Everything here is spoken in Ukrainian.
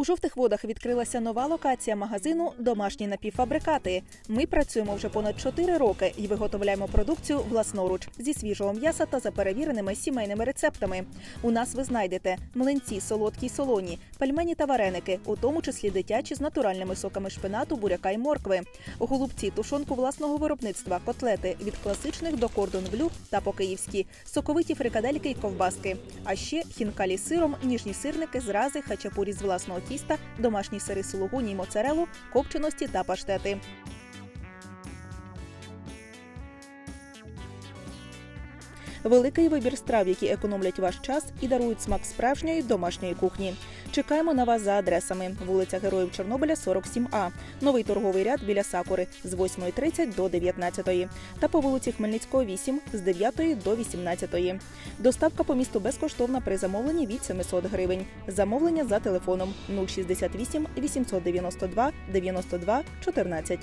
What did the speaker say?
У жовтих водах відкрилася нова локація магазину Домашні напівфабрикати. Ми працюємо вже понад 4 роки і виготовляємо продукцію власноруч зі свіжого м'яса та за перевіреними сімейними рецептами. У нас ви знайдете млинці, солодкі й солоні, пельмені та вареники, у тому числі дитячі з натуральними соками шпинату, буряка й моркви, голубці, тушонку власного виробництва, котлети від класичних до кордон блю та по-київськи, соковиті фрикадельки й ковбаски. А ще хінкалі з сиром, ніжні сирники, зрази, хачапурі з власного тіста, домашні сири сулугуні й моцарелу, копченості та паштети. Великий вибір страв, які економлять ваш час і дарують смак справжньої домашньої кухні. Чекаємо на вас за адресами: вулиця Героїв Чорнобиля, 47А, новий торговий ряд біля Сакури з 8.30 до 19.00 та по вулиці Хмельницького, 8 з 9 до 18.00. Доставка по місту безкоштовна при замовленні від 700 гривень. Замовлення за телефоном 068 892 92 14.